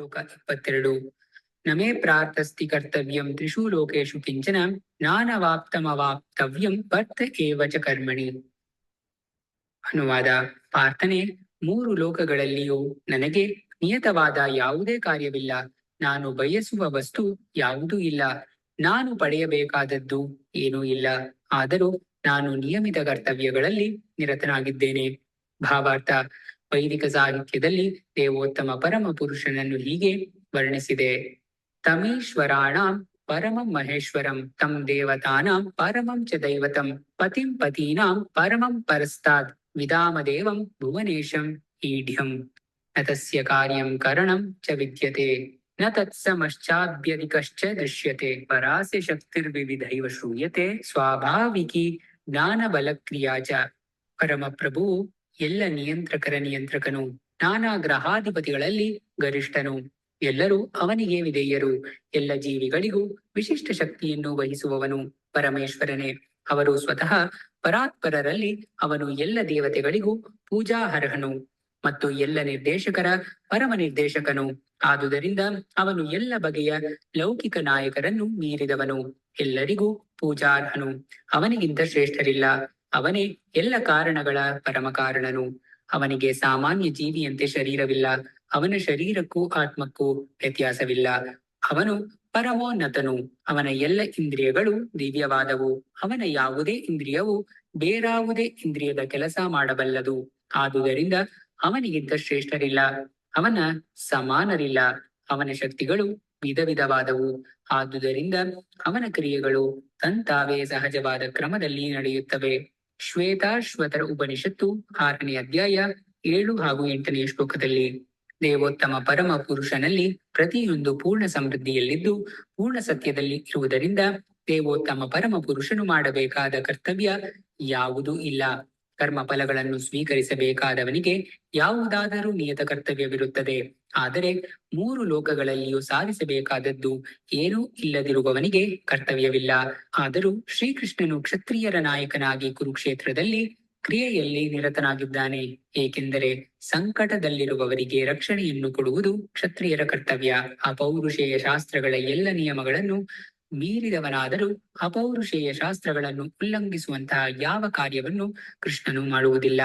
ಶ್ಲೋಕ ಇಪ್ಪತ್ತೆರಡು. ನಮೇ ಪ್ರಾರ್ಥಸ್ತಿ ಕರ್ತವ್ಯಂ ತ್ರಿಷು ಲೋಕೇಶು ಕಿಂಚನ ನಾನವಾಪ್ತಮವಾಪ್ತವ್ಯಂ ಕರ್ಮಣಿ. ಅನುವಾದ, ಪ್ರಾರ್ಥನೆ ಮೂರು ಲೋಕಗಳಲ್ಲಿಯೂ ನನಗೆ ನಿಯತವಾದ ಯಾವುದೇ ಕಾರ್ಯವಿಲ್ಲ. ನಾನು ಬಯಸುವ ವಸ್ತು ಯಾವುದೂ ಇಲ್ಲ. ನಾನು ಪಡೆಯಬೇಕಾದದ್ದು ಏನೂ ಇಲ್ಲ. ಆದರೂ ನಾನು ನಿಯಮಿತ ಕರ್ತವ್ಯಗಳಲ್ಲಿ ನಿರತನಾಗಿದ್ದೇನೆ. ಭಾವಾರ್ಥ ವೈದಿಕ ಸಾಹಿತ್ಯದಲ್ಲಿ ದೇವೋತ್ತಮ ಪರಮ ಪುರುಷನನ್ನು ಹೀಗೆ ವರ್ಣಿಸಿದೆ. ತಮೀಶ್ವರಾಣ ಪರಮಂ ಮಹೇಶ್ವರಂ ತಂ ದೇವತಾನಾಂ ಪರಮಂ ಚ ದೈವತಂ, ಪತಿಂ ಪತೀನಾಂ ಪರಮಂ ಪರಸ್ತಾತ್, ವಿಧಾಮದೇವಂ ಭುವನೇಶಂ ಈಢ್ಯಂ, ನ ಕಾರ್ಯಂ ಕರಣಂ ಚ ವಿದ್ಯತೆ, ನ ತತ್ಸಮಶ್ಚಾಭ್ಯಧಿಕಶ್ಚ ದೃಶ್ಯತೆ ಪರಾಸ್ಯ ಶಕ್ತಿರ್ವಿವಿಧೈವ ಶ್ರೂಯತೆ, ಸ್ವಾಭಾವಿಕಿ ಜ್ಞಾನಬಲಕ್ರಿಯಾ ಚ, ಪರಮಪ್ರಭು ಎಲ್ಲ ನಿಯಂತ್ರಕರ ನಿಯಂತ್ರಕನು, ನಾನಾ ಗ್ರಹಾಧಿಪತಿಗಳಲ್ಲಿ ಗರಿಷ್ಠನು. ಎಲ್ಲರೂ ಅವನಿಗೆ ವಿಧೇಯರು. ಎಲ್ಲ ಜೀವಿಗಳಿಗೂ ವಿಶಿಷ್ಟ ಶಕ್ತಿಯನ್ನು ವಹಿಸುವವನು ಪರಮೇಶ್ವರನೇ. ಅವರು ಸ್ವತಃ ಪರಾತ್ಪರರಲ್ಲಿ ಅವನು ಎಲ್ಲ ದೇವತೆಗಳಿಗೂ ಪೂಜಾರ್ಹನು ಮತ್ತು ಎಲ್ಲ ನಿರ್ದೇಶಕರ ಪರಮ ನಿರ್ದೇಶಕನು. ಆದುದರಿಂದ ಅವನು ಎಲ್ಲ ಬಗೆಯ ಲೌಕಿಕ ನಾಯಕರನ್ನು ಮೀರಿದವನು. ಎಲ್ಲರಿಗೂ ಪೂಜಾರ್ಹನು. ಅವನಿಗಿಂತ ಶ್ರೇಷ್ಠರಿಲ್ಲ. ಅವನೇ ಎಲ್ಲ ಕಾರಣಗಳ ಪರಮ ಕಾರಣನು ಅವನಿಗೆ ಸಾಮಾನ್ಯ ಜೀವಿಯಂತೆ ಶರೀರವಿಲ್ಲ. ಅವನ ಶರೀರಕ್ಕೂ ಆತ್ಮಕ್ಕೂ ವ್ಯತ್ಯಾಸವಿಲ್ಲ. ಅವನು ಪರಮೋನ್ನತನು. ಅವನ ಎಲ್ಲ ಇಂದ್ರಿಯಗಳು ದಿವ್ಯವಾದವು. ಅವನ ಯಾವುದೇ ಇಂದ್ರಿಯವು ಬೇರಾವುದೇ ಇಂದ್ರಿಯದ ಕೆಲಸ ಮಾಡಬಲ್ಲದು. ಆದುದರಿಂದ ಅವನಿಗಿಂತ ಶ್ರೇಷ್ಠರಿಲ್ಲ. ಅವನ ಸಮಾನರಿಲ್ಲ. ಅವನ ಶಕ್ತಿಗಳು ವಿಧ ವಿಧವಾದವು ಆದುದರಿಂದ ಅವನ ಕ್ರಿಯೆಗಳು ತಂತಾವೇ ಸಹಜವಾದ ಕ್ರಮದಲ್ಲಿ ನಡೆಯುತ್ತವೆ. ಶ್ವೇತಾಶ್ವತರ ಉಪನಿಷತ್ತು, ಆರನೇ ಅಧ್ಯಾಯ, ಏಳು ಹಾಗೂ ಎಂಟನೇ ಶ್ಲೋಕದಲ್ಲಿ. ದೇವೋತ್ತಮ ಪರಮ ಪುರುಷನಲ್ಲಿ ಪ್ರತಿಯೊಂದು ಪೂರ್ಣ ಸಮೃದ್ಧಿಯಲ್ಲಿದ್ದು, ಪೂರ್ಣ ಸತ್ಯದಲ್ಲಿ ಇರುವುದರಿಂದ ದೇವೋತ್ತಮ ಪರಮ ಪುರುಷನು ಮಾಡಬೇಕಾದ ಕರ್ತವ್ಯ ಯಾವುದೂ ಇಲ್ಲ. ಕರ್ಮ ಫಲಗಳನ್ನು ಸ್ವೀಕರಿಸಬೇಕಾದವನಿಗೆ ಯಾವುದಾದರೂ ನಿಯತ ಕರ್ತವ್ಯವಿರುತ್ತದೆ. ಆದರೆ ಮೂರು ಲೋಕಗಳಲ್ಲಿಯೂ ಸಾಧಿಸಬೇಕಾದದ್ದು ಏನೂ ಇಲ್ಲದಿರುವವನಿಗೆ ಕರ್ತವ್ಯವಿಲ್ಲ. ಆದರೂ ಶ್ರೀಕೃಷ್ಣನು ಕ್ಷತ್ರಿಯರ ನಾಯಕನಾಗಿ ಕುರುಕ್ಷೇತ್ರದಲ್ಲಿ ಕ್ರಿಯೆಯಲ್ಲಿ ನಿರತನಾಗಿದ್ದಾನೆ. ಏಕೆಂದರೆ ಸಂಕಟದಲ್ಲಿರುವವರಿಗೆ ರಕ್ಷಣೆಯನ್ನು ಕೊಡುವುದು ಕ್ಷತ್ರಿಯರ ಕರ್ತವ್ಯ. ಅಪೌರುಷೇಯ ಶಾಸ್ತ್ರಗಳ ಎಲ್ಲ ನಿಯಮಗಳನ್ನು ಮೀರಿದವನಾದರೂ ಅಪೌರುಷೇಯ ಶಾಸ್ತ್ರಗಳನ್ನು ಉಲ್ಲಂಘಿಸುವಂತಹ ಯಾವ ಕಾರ್ಯವನ್ನು ಕೃಷ್ಣನು ಮಾಡುವುದಿಲ್ಲ.